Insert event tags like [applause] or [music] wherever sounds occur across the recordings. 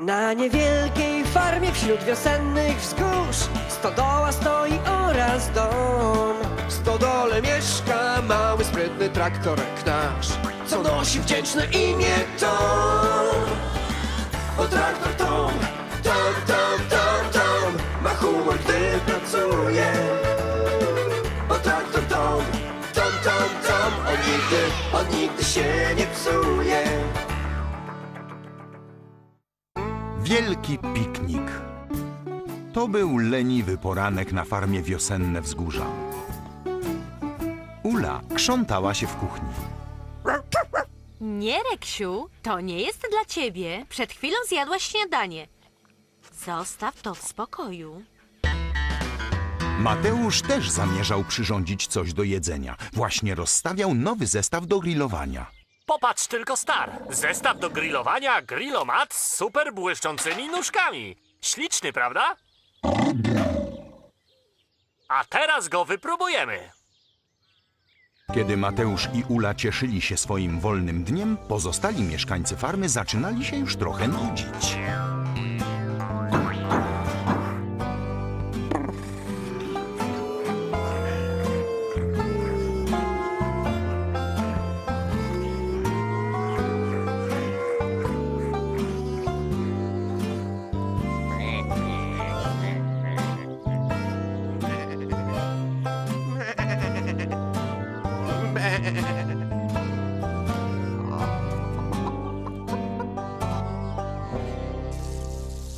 Na niewielkiej farmie wśród wiosennych wzgórz Stodoła stoi oraz dom. W stodole mieszka mały, sprytny traktorek nasz Co nosi wdzięczne imię Tom. O traktor Tom, Tom, Tom, Tom, Tom Ma humor, gdy pracuje. O traktor Tom, Tom, Tom, Tom On nigdy, on nigdy się nie psuje Wielki piknik. To był leniwy poranek na farmie wiosenne wzgórza. Ula krzątała się w kuchni. Nie, Reksiu, to nie jest dla ciebie. Przed chwilą zjadłaś śniadanie. Zostaw to w spokoju. Mateusz też zamierzał przyrządzić coś do jedzenia. Właśnie rozstawiał nowy zestaw do grillowania. Popatrz tylko, Star. Zestaw do grillowania Grillomat z super błyszczącymi nóżkami. Śliczny, prawda? A teraz go wypróbujemy. Kiedy Mateusz i Ula cieszyli się swoim wolnym dniem, pozostali mieszkańcy farmy zaczynali się już trochę nudzić.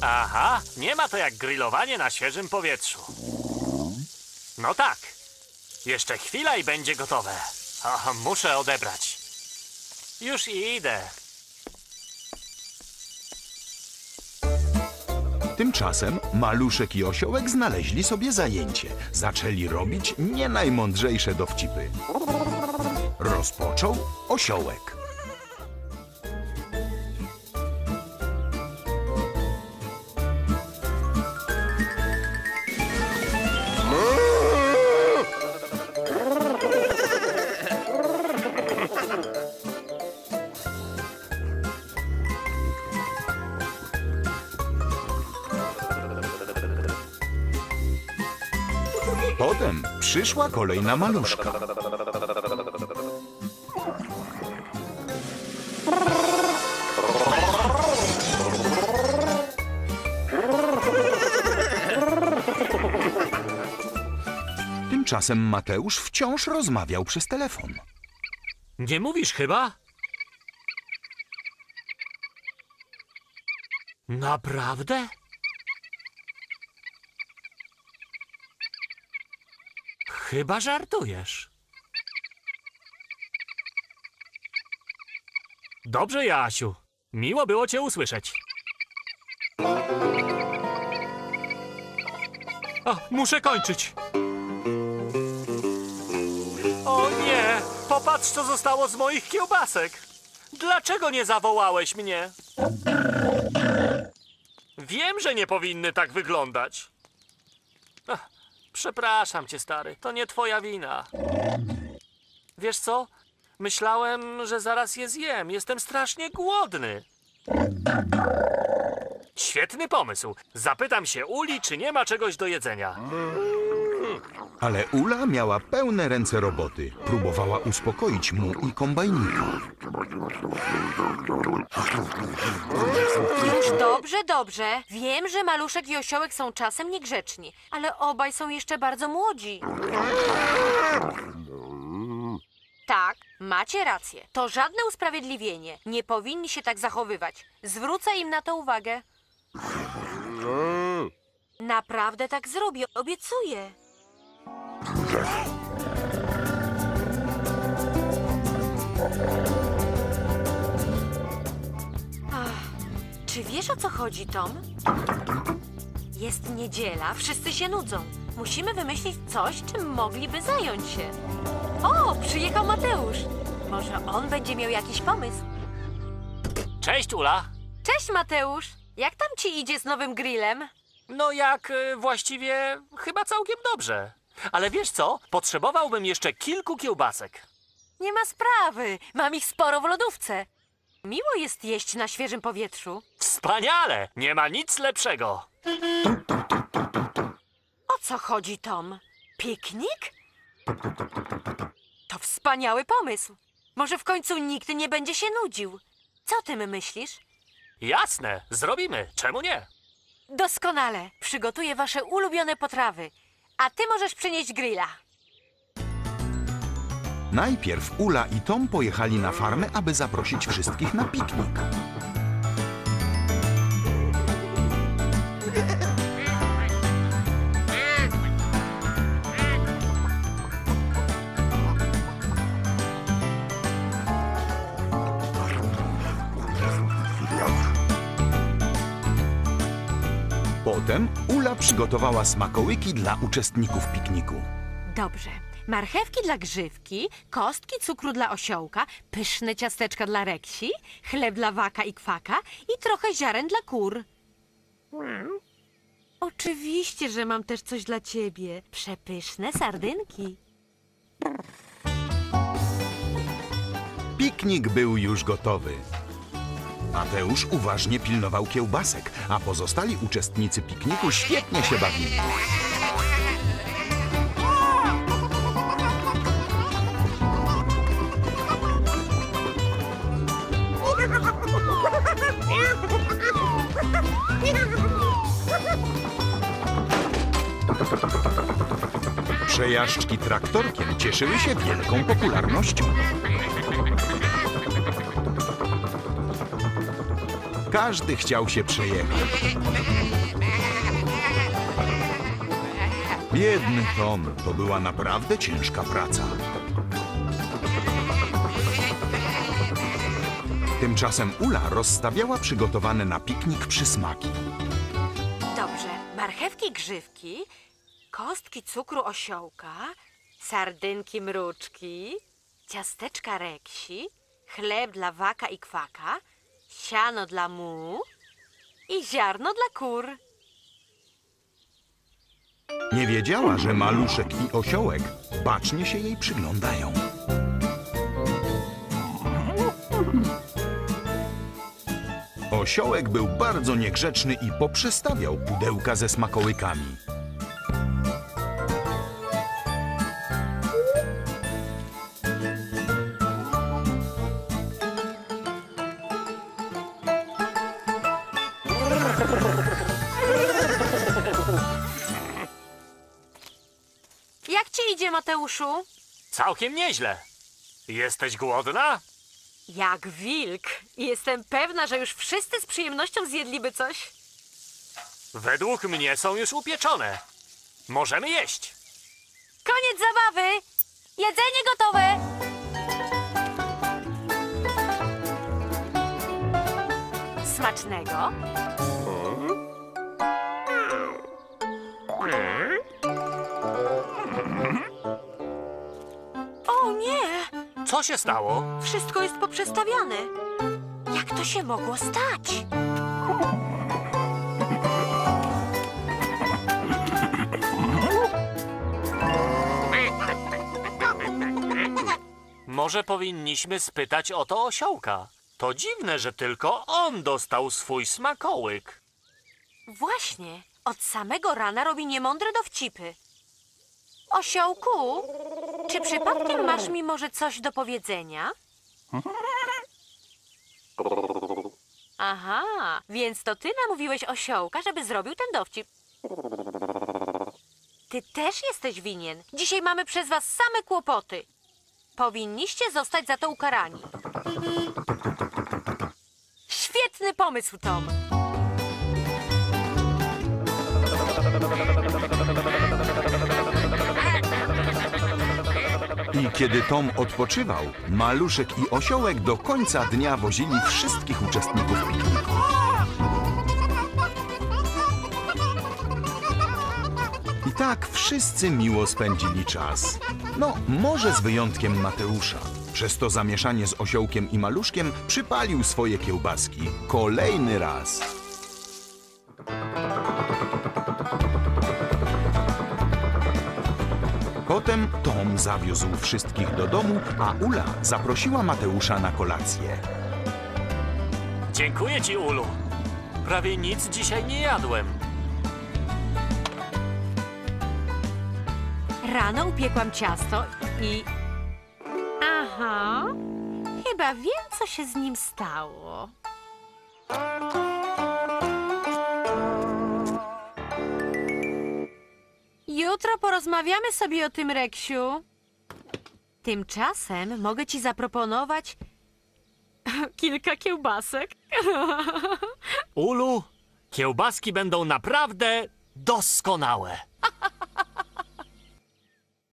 Aha, nie ma to jak grillowanie na świeżym powietrzu. No tak. Jeszcze chwila i będzie gotowe. O, muszę odebrać. Już idę. Tymczasem Maluszek i Osiołek znaleźli sobie zajęcie. Zaczęli robić nie najmądrzejsze dowcipy. Rozpoczął Osiołek. Potem przyszła kolej na Maluszka. Tymczasem Mateusz wciąż rozmawiał przez telefon. Nie mówisz chyba? Naprawdę? Chyba żartujesz. Dobrze, Jasiu. Miło było cię usłyszeć. O, muszę kończyć. Popatrz, co zostało z moich kiełbasek. Dlaczego nie zawołałeś mnie? Wiem, że nie powinny tak wyglądać. Ach, przepraszam cię, stary. To nie twoja wina. Wiesz co? Myślałem, że zaraz je zjem. Jestem strasznie głodny. Świetny pomysł. Zapytam się Uli, czy nie ma czegoś do jedzenia. Ale Ula miała pełne ręce roboty. Próbowała uspokoić mu i kombajnika. Już dobrze, dobrze. Wiem, że Maluszek i Osiołek są czasem niegrzeczni, ale obaj są jeszcze bardzo młodzi. Tak, macie rację. To żadne usprawiedliwienie. Nie powinni się tak zachowywać. Zwrócę im na to uwagę. Naprawdę tak zrobię, obiecuję. Ach, czy wiesz o co chodzi, Tom? Jest niedziela, wszyscy się nudzą. Musimy wymyślić coś, czym mogliby zająć się. O, przyjechał Mateusz. Może on będzie miał jakiś pomysł. Cześć, Ula. Cześć, Mateusz. Jak tam ci idzie z nowym grillem? No jak y, właściwie chyba całkiem dobrze. Ale wiesz co? Potrzebowałbym jeszcze kilku kiełbasek. Nie ma sprawy. Mam ich sporo w lodówce. Miło jest jeść na świeżym powietrzu. Wspaniale! Nie ma nic lepszego. O co chodzi, Tom? Piknik? To wspaniały pomysł. Może w końcu nikt nie będzie się nudził. Co ty myślisz? Jasne, zrobimy. Czemu nie? Doskonale. Przygotuję wasze ulubione potrawy. A ty możesz przynieść grilla. Najpierw Ula i Tom pojechali na farmę, aby zaprosić wszystkich na piknik. Potem Ula przygotowała smakołyki dla uczestników pikniku. Dobrze. Marchewki dla grzywki, kostki cukru dla osiołka, pyszne ciasteczka dla reksi, chleb dla waka i kwaka i trochę ziaren dla kur. Oczywiście, że mam też coś dla ciebie. Przepyszne sardynki. Piknik był już gotowy. Mateusz uważnie pilnował kiełbasek, a pozostali uczestnicy pikniku świetnie się bawili. Przejażdżki traktorkiem cieszyły się wielką popularnością. Każdy chciał się przejechać. Biedny Tom, to była naprawdę ciężka praca. Tymczasem Ula rozstawiała przygotowane na piknik przysmaki. Dobrze. Marchewki grzywki, kostki cukru osiołka, sardynki mruczki, ciasteczka reksi, chleb dla waka i kwaka, siano dla mu i ziarno dla kur. Nie wiedziała, że maluszek i osiołek bacznie się jej przyglądają. Osiołek był bardzo niegrzeczny i poprzestawiał pudełka ze smakołykami. Mateuszu? Całkiem nieźle. Jesteś głodna? Jak wilk. Jestem pewna, że już wszyscy z przyjemnością zjedliby coś. Według mnie są już upieczone. Możemy jeść. Koniec zabawy! Jedzenie gotowe! Smacznego. Się stało? Wszystko jest poprzestawiane. Jak to się mogło stać? Może powinniśmy spytać o to osiołka. To dziwne, że tylko on dostał swój smakołyk. Właśnie, od samego rana robi niemądre dowcipy. Osiołku, czy przypadkiem masz mi może coś do powiedzenia? Aha, więc to ty namówiłeś osiołka, żeby zrobił ten dowcip. Ty też jesteś winien. Dzisiaj mamy przez was same kłopoty. Powinniście zostać za to ukarani. Świetny pomysł, Tom. I kiedy Tom odpoczywał, maluszek i osiołek do końca dnia wozili wszystkich uczestników pikniku. I tak wszyscy miło spędzili czas. No, może z wyjątkiem Mateusza. Przez to zamieszanie z osiołkiem i maluszkiem przypalił swoje kiełbaski. Kolejny raz. Potem Tom zawiózł wszystkich do domu, a Ula zaprosiła Mateusza na kolację. Dziękuję ci, Ulu. Prawie nic dzisiaj nie jadłem. Rano upiekłam ciasto i... Aha, chyba wiem, co się z nim stało. Jutro porozmawiamy sobie o tym, Reksiu. Tymczasem mogę ci zaproponować [laughs] kilka kiełbasek. [laughs] Ulu, kiełbaski będą naprawdę doskonałe.